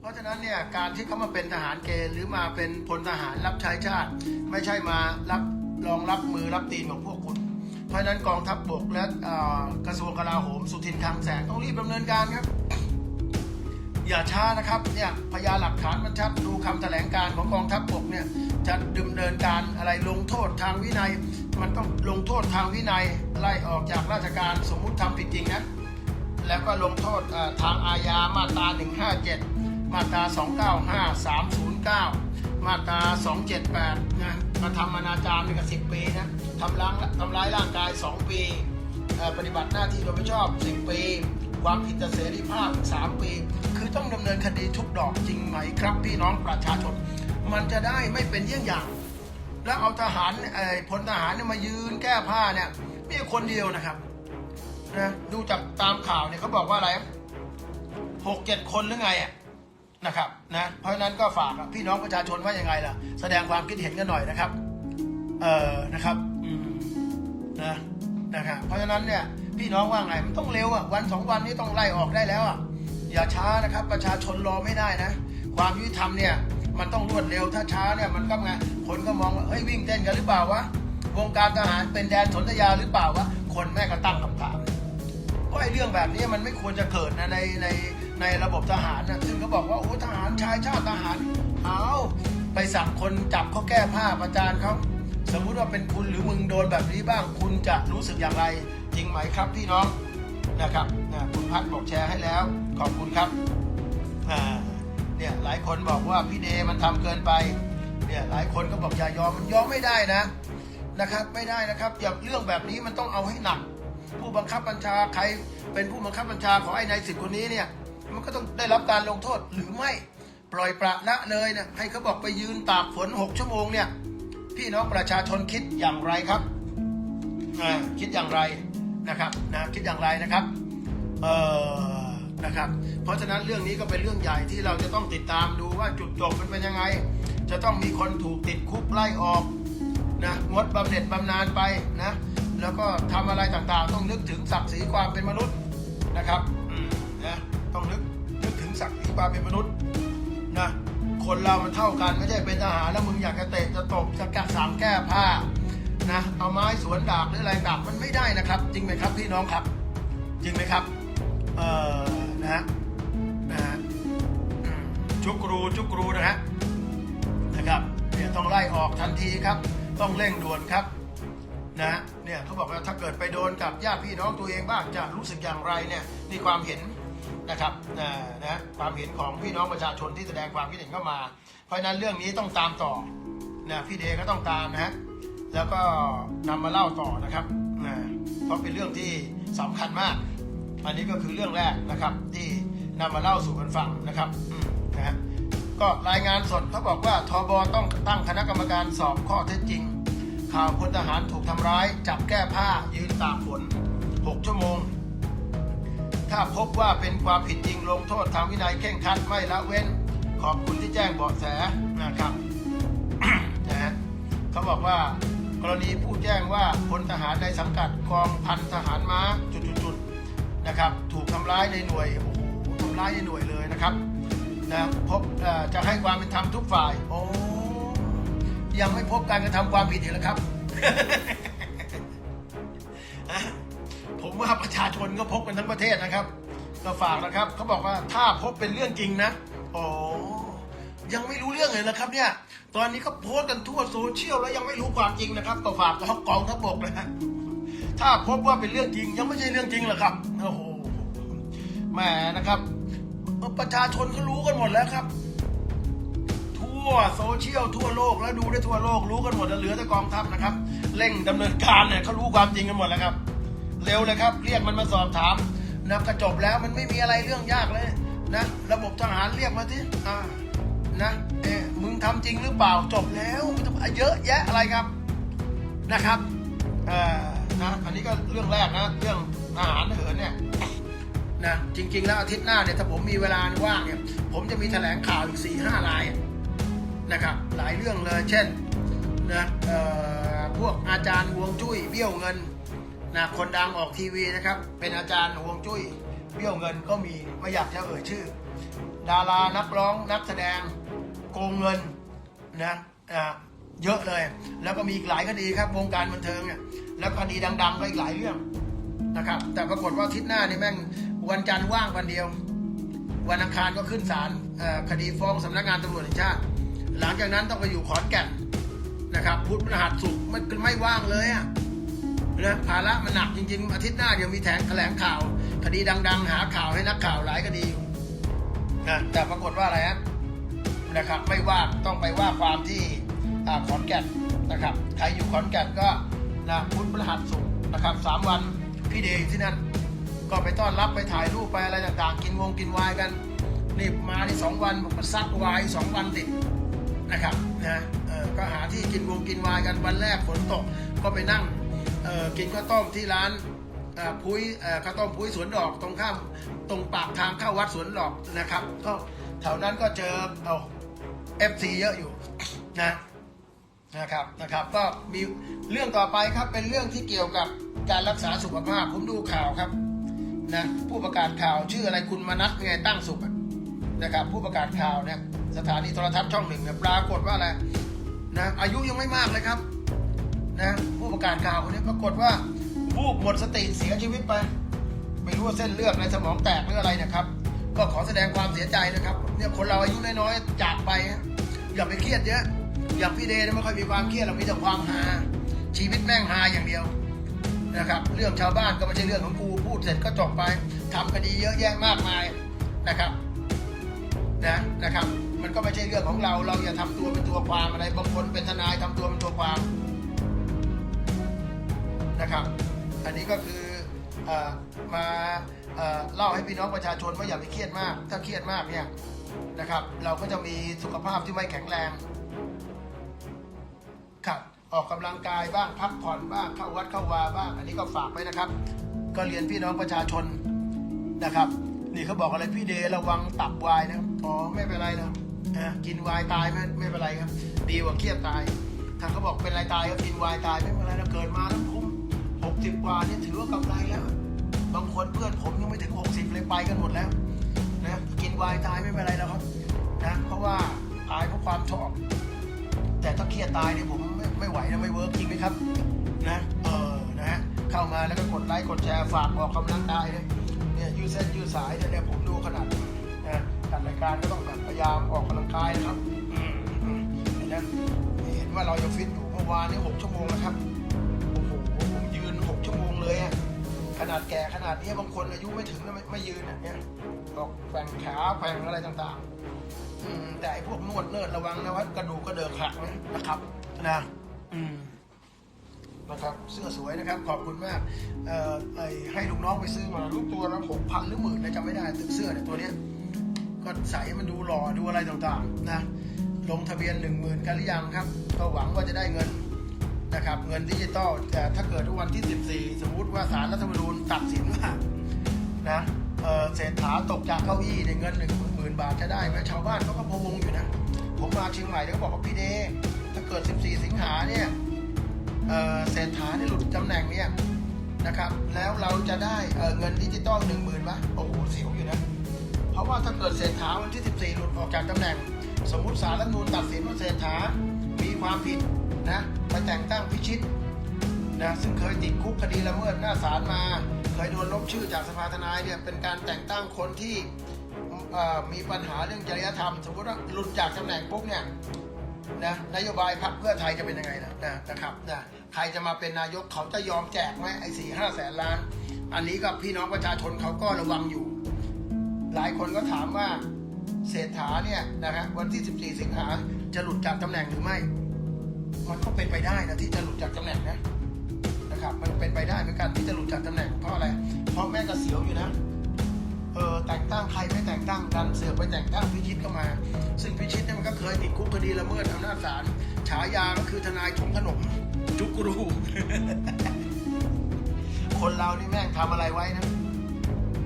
เพราะฉะนั้นเนี่ยการที่เขามาเป็นทหารเกณฑ์หรือมาเป็นพลทหารรับใช้ชาติ ไม่ใช่มารับรองรับมือรับตีนของพวกคุณ เพราะฉะนั้นกองทัพบบกและกระทรวงกลาโหมสุทินคลังแสงต้องรีบดำเนินการครับ อย่าช้านะครับเนี่ยพยานหลักฐานมันชัดดูคำแถลงการของกองทัพบกเนี่ยจะดำเนินการอะไรลงโทษทางวินัย มันต้องลงโทษทางวินัยไล่ออกจากราชการสมมุติทำผิดจริงนะแล้วก็ลงโทษทางอาญามาตรา157 มาตรา 295 309 มาตรา 278 นะกระทำอนาจารนี่ก็10 ปีนะทำร้ายทำร้ายร่างกาย 2 ปีปฏิบัติหน้าที่โดยไม่ชอบ 10 ปี ความผิดต่อเสรีภาพ 3 ปี คือต้องดำเนินคดีทุกดอกจริงไหมครับพี่น้องประชาชน มันจะได้ไม่เป็นเยี่ยงอย่าง แล้วเอาทหารเอ่อพลทหารเนี่ยมายืนแก้ผ้าเนี่ยมีคนเดียวนะครับนะดูจากตามข่าวเนี่ยเขาบอกว่าอะไรหกเจ็ดคนหรือไงอะ นะครับนะเพราะฉะนั้นก็ฝากพี่น้องประชาชนว่ายังไงล่ะ แสดงความคิดเห็นกันหน่อยนะครับ เออนะครับอืนะนะครับเพราะฉะนั้นเนี่ยพี่น้องว่าไงมันต้องเร็วอะวันสองวันนี้ต้องไล่ออกได้แล้วอะอย่าช้านะครับ ประชาชนรอไม่ได้นะ ความยุติธรรมเนี่ย มันต้องรวดเร็วถ้าช้าเนี่ยมันก็ไงคนก็มองว่าเฮ้ยวิ่งเต้นกันหรือเปล่าวะวงการทหารเป็นแดนสนธยาหรือเปล่าวะคนแม่ก็ตั้งคำถามก็ไอ้เรื่องแบบนี้มันไม่ควรจะเกิดนะในใน ในระบบทหารนะซึ่งเขาบอกว่าโอ้ทหารชายชาติทหารเอาไปสั่งคนจับเขาแก้ผ้าประจานเขาสมมุติว่าเป็นคุณหรือมึงโดนแบบนี้บ้าง คุณจะรู้สึกอย่างไร จริงไหมครับพี่น้องนะครับนะคุณพัดบอกแชร์ให้แล้ว ขอบคุณครับเนี่ยหลายคนบอกว่าพี่เดมันทำเกินไปเนี่ยหลายคนก็บอกอย่ายอมมันยอมไม่ได้นะนะครับไม่ได้นะครับอย่าเรื่องแบบนี้มันต้องเอาให้หนัก ผู้บังคับบัญชาใครเป็นผู้บังคับบัญชาของไอ้นายสิทธิ์คนนี้เนี่ย มันก็ต้องได้รับการลงโทษหรือไม่ปล่อยประละเลยนะให้เขาบอกไปยืนตากฝนหกชั่วโมงเนี่ย พี่น้องประชาชนคิดอย่างไรครับคิดอย่างไรนะครับนะคิดอย่างไรนะครับเออนะครับ เพราะฉะนั้นเรื่องนี้ก็เป็นเรื่องใหญ่ที่เราจะต้องติดตามดูว่าจุดจบมันเป็นยังไง จะต้องมีคนถูกติดคุกไล่ออกนะงดบำเหน็จบำนาญไปนะแล้วก็ทำอะไรต่างๆ ต้องนึกถึงศักดิ์ศรีความเป็นมนุษย์ เรามันเท่ากันไม่ใช่เป็นทหารแล้วมึงอยากจะเตะจะตบจะกะสั่งแก้ผ้านะเอาไม้สวนดาบหรืออะไรดาบมันไม่ได้นะครับ จริงไหมครับพี่น้องครับ จริงไหมครับเอ่อนะฮะนะฮะชุกรูชุกรูนะฮะนะครับเนี่ยต้องไล่ออกทันทีครับ ต้องเร่งด่วนครับนะเนี่ยเขาบอกว่าถ้าเกิดไปโดนกับญาติพี่น้องตัวเองบ้างจะรู้สึกอย่างไรเนี่ยนี่ความเห็น นะครับนะความเห็นของพี่น้องประชาชนที่แสดงความคิดเห็นเข้ามา เพราะนั้นเรื่องนี้ต้องตามต่อนะพี่เดก็ต้องตามนะฮะแล้วก็นำมาเล่าต่อนะครับนะเพราะเป็นเรื่องที่สำคัญมาก อันนี้ก็คือเรื่องแรกนะครับ ที่นำมาเล่าสู่กันฟังนะครับนะฮะก็รายงานสดเขาบอกว่าทบต้องตั้งคณะกรรมการสอบข้อเท็จจริง ข่าวพลทหารถูกทำร้าย จับแก้ผ้ายืนตากฝน 6 ชั่วโมง ถ้าพบว่าเป็นความผิดจริงลงโทษทางวินัยเข่งครัดไม่ละเว้น ขอบคุณที่แจ้งเบาะแสนะครับนะฮะเขาบอกว่ากรณีผู้แจ้งว่าพลทหารในสังกัดกองพันทหารม้าจุดๆนะครับถูกทำร้ายในหน่วยโอ้โหทำร้ายในหน่วยเลยนะครับนะพบจะให้ความเป็นธรรมทุกฝ่าย โอ้ยังไม่พบการกระทำความผิดอีกแล้วครับ ว่าประชาชนก็พบกันทั้งประเทศนะครับก็ฝากนะครับเขาบอกว่าถ้าพบเป็นเรื่องจริงนะโอ้ยังไม่รู้เรื่องเลยนะครับเนี่ย ตอนนี้ก็โพสต์กันทั่วโซเชียลแล้วยังไม่รู้ความจริงนะครับก็ฝากกองกองทัพบกนะฮะถ้าพบว่าเป็นเรื่องจริง ยังไม่ใช่เรื่องจริงหรอกครับโอ้โหแหมนะครับประชาชนก็รู้กันหมดแล้วครับ ทั่วโซเชียลทั่วโลกแล้วดูได้ทั่วโลกรู้กันหมดแล้วเหลือแต่กองทัพนะครับเร่งดำเนินการเนี่ยเขารู้ความจริงกันหมดแล้วครับ เร็วเลยครับ เรียกมันมาสอบถามนะก็จบแล้วมันไม่มีอะไรเรื่องยากเลยนะ ระบบทหารเรียกมาที่อ่านะเอ๊มึงทำจริงหรือเปล่าจบแล้วม่ต้องเยอะแยะอะไรครับนะครับเอ่อนะอันนี้ก็เรื่องแรกนะ เรื่องทหารเหินเนี่ยนะจริง ๆ แล้วอาทิตย์หน้าเนี่ยถ้าผมมีเวลาว่างเนี่ย ผมจะมีแถลงข่าวอีกสี่ห้ารายนะครับ หลายเรื่องเลย เช่นนะเอ่อพวกอาจารย์วงจุ้ยเบี้ยวเงิน นะคนดังออกทีวีนะครับ เป็นอาจารย์ฮวงจุ้ยเบี้ยวเงินก็มีไม่อยากจะเอ่ยชื่อ ดารานักร้องนักแสดงโกงเงินนะอ่าเยอะเลย แล้วก็มีอีกหลายคดีครับวงการบันเทิงเนี่ยแล้วคดีดัง ๆ ก็อีกหลายเรื่องนะครับ แต่ปรากฏว่าทิศหน้านี่แม่งวันจันทร์ว่างวันเดียว วันอังคารก็ขึ้นศาลคดีฟ้องสำนักงานตำรวจแห่งชาติ หลังจากนั้นต้องไปอยู่ขอนแก่นนะครับพุธพฤหัสศุกร์มันไม่ว่างเลยอะ นะภาระมันหนักจริง ๆ อาทิตย์หน้าเดี๋ยวมีแถลงแถลงข่าว คดีดัง ๆ หาข่าวให้นักข่าวหลายคดีอยู่นะแต่ปรากฏว่าอะไรฮะนะครับไม่ว่าต้องไปว่าความที่ขอนแก่นนะครับใครอยู่ขอนแก่นก็นะพุธพฤหัสศุกนะครับสามวันพี่เดย์อยู่ที่นั่น ก็ไปต้อนรับไปถ่ายรูปไปอะไรต่างๆ กินวงกินวน์กันนี่มาที่สองวันผมก็ซัดวน์สองวันติดนะครับนะเออก็หาที่กินวงกินวน์กันวันแรกฝนตกก็ไปนั่ง กินข้าวต้มที่ร้านพุ้ยข้าวต้มพุ้ยสวนดอกตรงข้ามตรงปากทางเข้าวัดสวนดอกนะครับ ก็แถวนั้นก็เจอเอาเอฟซีเยอะอยู่นะนะครับนะครับ ก็มีเรื่องต่อไปครับเป็นเรื่องที่เกี่ยวกับการรักษาสุขภาพผมดูข่าวครับนะผู้ประกาศข่าวชื่ออะไรคุณมนัสไงตั้งสุขนะครับ ผู้ประกาศข่าวเนี่ยสถานีโทรทัศน์ช่องหนึ่งเนี่ยปรากฏว่าอะไรนะอายุยังไม่มากเลยครับ นะผู้ประกาศข่าวคนนี้ปรากฏว่าวูบหมดสติเสียชีวิตไป ไม่รู้ว่าเส้นเลือดในสมองแตกหรืออะไรนะครับ ก็ขอแสดงความเสียใจนะครับ เนี่ยคนเราอายุน้อยๆจากไปอย่าไปเครียดเยอะอย่างพี่เดย์ไม่ค่อยมีความเครียดเรามีแต่ความฮาชีวิตแม่งฮาอย่างเดียวนะครับ เรื่องชาวบ้านก็ไม่ใช่เรื่องของกูพูดเสร็จก็จบไปทำคดีเยอะแยะมากมายนะครับนะนะครับ มันก็ไม่ใช่เรื่องของเราเราอย่าทำตัวเป็นตัวความอะไรบางคนเป็นทนายทำตัวเป็นตัวความ นะครับ อันนี้ก็คืออมาเอเล่าให้พี่น้องประชาชนว่าอย่าไปเครียดมาก ถ้าเครียดมากเนี่ยนะครับเราก็จะมีสุขภาพที่ไม่แข็งแรงครับออกกำลังกายบ้างพักผ่อนบ้างเข้าวัดเข้าวาบ้าง อันนี้ก็ฝากไว้นะครับ ก็เรียนพี่น้องประชาชนนะครับ นี่เขาบอกอะไรพี่เดย์ระวังตับวายนะครับอ๋อไม่เป็นไรนะนะกินวายตายไม่ไม่เป็นไรครับ ดีกว่าเครียดตายถ้าเขาบอกเป็นไรตายก็กินวายตายไม่เป็นไรนะเกิดมาแล้วคุ้ม สิบกว่านี่ถือว่ากำไรแล้ว บางคนเพื่อนผมยังไม่ถึงหกสิบเลยไปกันหมดแล้วนะกินวายตายไม่เป็นไรแล้วครับนะเพราะว่าตายเพราะความชอบ แต่ถ้าเครียดตายเนี่ยผมไม่ไม่ไหวนะไม่เวิร์กจริงไหมครับนะเออนะฮะเข้ามาแล้วก็กดไลค์กดแชร์ฝากออกกำลังกายเนี่ยเนี่ยยืดเส้นยืดสายเนี่ยเนี่ยผมดูขนาดนะจัดรายการก็ต้องแบบพยายามออกกำลังกายนะครับนะเห็นว่าเรายังฟิตอยู่เมื่อวานนี้หกชั่วโมงนะครับ เลยอะขนาดแก่ขนาดนี้บางคนอายุไม่ถึงแล้วไม่ไม่ยืนอะเนี่ยบอกแกว่งขาแกว่งอะไรต่างๆ อืม แต่ไอ้พวกนวดเนิร์ดระวังนะว่ากระดูกกระเดิกหักนะนะครับนะอืมนะครับเสื้อสวยนะครับขอบคุณมากเอ่อไอ้ให้ลูกน้องไปซื้อมาลูกตัวละหกพันหรือหมื่นนะจำไม่ได้แต่เสื้อเนี่ยตัวเนี้ยก็ใส่มันดูหล่อดูอะไรต่างๆนะลงทะเบียนหนึ่งหมื่นกันหรือยังครับ ก็หวังว่าจะได้เงิน นะครับเงินดิจิตอลแต่ถ้าเกิดวันที่ 14 สมมุติว่าศาลรัฐธรรมนูญตัดสินว่านะเศรษฐาตกจากเก้าอี้ในเงินหนึ่งหมื่นบาทจะได้ไหมชาวบ้านเขาก็พวงอยู่นะ ผมมาเชียงใหม่เดี๋ยวบอกว่าพี่เดถ้าเกิด 14 สิงหาเนี่ยเศรษฐาเนี่ยหลุดตำแหน่งเนี่ยนะครับแล้วเราจะได้เเงินดิจิตอลหนึ่งหมื่นปะโอ้โหเสียวอยู่นะ เพราะว่าถ้าเกิดเศรษฐาวันที่ 14 หลุดออกจากตำแหน่ง สมมติศาลรัฐธรรมนูญตัดสินว่าเศรษฐามีความผิด นะไปแต่งตั้งพิชิตนะซึ่งเคยติดคุกคดีละเมิดหน้าศาลมา เคยโดนลบชื่อจากสภาทนายเนี่ยเป็นการแต่งตั้งคนที่มีปัญหาเรื่องจริยธรรม สมมติว่าหลุดจากตำแหน่งปุ๊บเนี่ยนะนโยบายพรรคเพื่อไทยจะเป็นยังไงนะนะนะครับนะใครจะมาเป็นนายกเขาจะยอมแจกไหมไอ้สี่ห้าแสนล้าน อันนี้กับพี่น้องประชาชนเขาก็ระวังอยู่ หลายคนก็ถามว่าเศรษฐาเนี่ยนะฮะวันที่ 14 สิงหาจะหลุดจากตำแหน่งหรือไม่ มันก็เป็นไปได้นะที่จะหลุดจากตำแหน่งนะนะครับ มันเป็นไปได้เหมือนกันที่จะหลุดจากตำแหน่งเพราะอะไร เพราะแม่กระเสียวอยู่นะเออแต่งตั้งใครไม่แต่งตั้งดันเสือไปแต่งตั้งพิชิตเข้ามา ซึ่งพิชิตเนี่ยมันก็เคยติดคุกคดีละเมิดอำนาจศาลฉายาก็คือทนายถุงขนม จุกรูคนเรานี่แม่งทำอะไรไว้นะ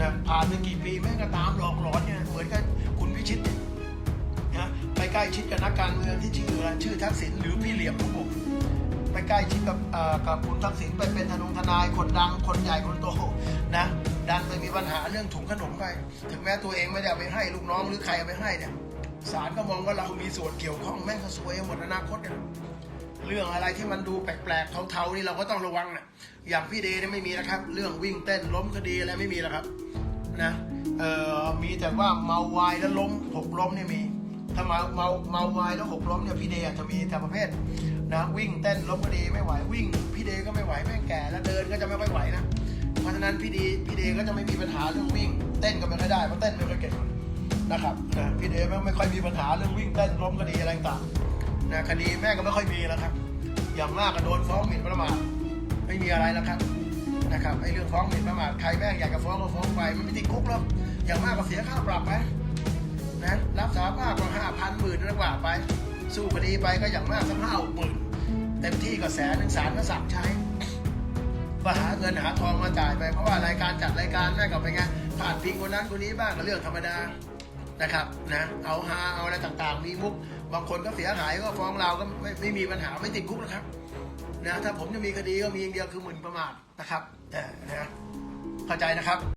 นะผ่านไปกี่ปีแม่งก็ตามหลอกหลอนเนี่ยเหมือนกับคุณพิชิตเนี่ย ไปใกล้ชิดกับนักการเมืองที่ชื่ออะไรชื่อทักษิณหรือพี่เหลี่ยมของผมไปใกล้ชิดกับกับคุณทักษิณไปเป็นทนงทนายคนดังคนใหญ่คนโตนะดันไปมีปัญหาเรื่องถุงขนมไปถึงแม้ตัวเองไม่ได้ไปให้ลูกน้องหรือใครเอาไปให้เนี่ยศาลก็มองว่าเรามีส่วนเกี่ยวข้องแม่งก็ซวยหมดอนาคตเนี่ยเรื่องอะไรที่มันดูแปลกๆเทาๆนี่เราก็ต้องระวังนะอย่างพี่เดย์นี่ไม่มีนะครับ เรื่องวิ่งเต้นล้มคดีอะไรไม่มีแล้วครับนะเอ่อมีแต่ว่าเมาไวายแล้วล้มหกล้มเนี่ยมี ถ้าเมาเมาเมาไวายแล้วหกล้มเนี่ยพี่เดย์อจะมีแต่ประเภทนะวิ่งเต้นล้มคดีไม่ไหววิ่ง พี่เดย์ก็ไม่ไหวแม่งแก่แล้วเดินก็จะไม่ค่อยไหวนะเพราะฉะนั้นพี่ดีพี่เดก็จะไม่มีปัญหาเรื่องวิ่ง เต้นก็ไม่ค่อยได้เพราะเต้นไม่ค่อยเก่งนะครับนะพี่เดไม่ไม่ค่อยมีปัญหาเรื่องวิ่งเต้นล้มคดีอะไรต่างนะคดีแม่ก็ไม่ค่อยมีแล้วครับอย่างมากก็โดนฟ้องหมิ่นประมาทไม่มีอะไรแล้วครับนะครับไอ้เรื่องฟ้องหมิ่นประมาทใครแม่งอยากจะฟ้องก็ฟ้องไปมันไม่ติดคุกหรอกอย่างมากก็เสียค่าปรับไป นะรับสารภาพก็ห้าพันหมื่นนักว่าไป สู้คดีไปก็อย่างมากสักห้าหมื่นเต็มที่ก็แสนหนึ่งศาลก็สั่งใช้ก็หาเงินหาทองมาจ่ายไป เพราะว่ารายการจัดรายการแม่งก็เป็นไงผ่านพิงคนนั้นคนนี้บ้างก็เรื่องธรรมดานะครับนะเอาฮาเอาอะไรต่างๆ มีมุก บางคนก็เสียหายก็ฟ้องเราก็ไม่ไม่มีปัญหาไม่ติดคุกนะครับนะถ้าผมจะมีคดีก็มีอย่างเดียวคือหมิ่นประมาทนะครับแต่นะเข้าใจนะครับ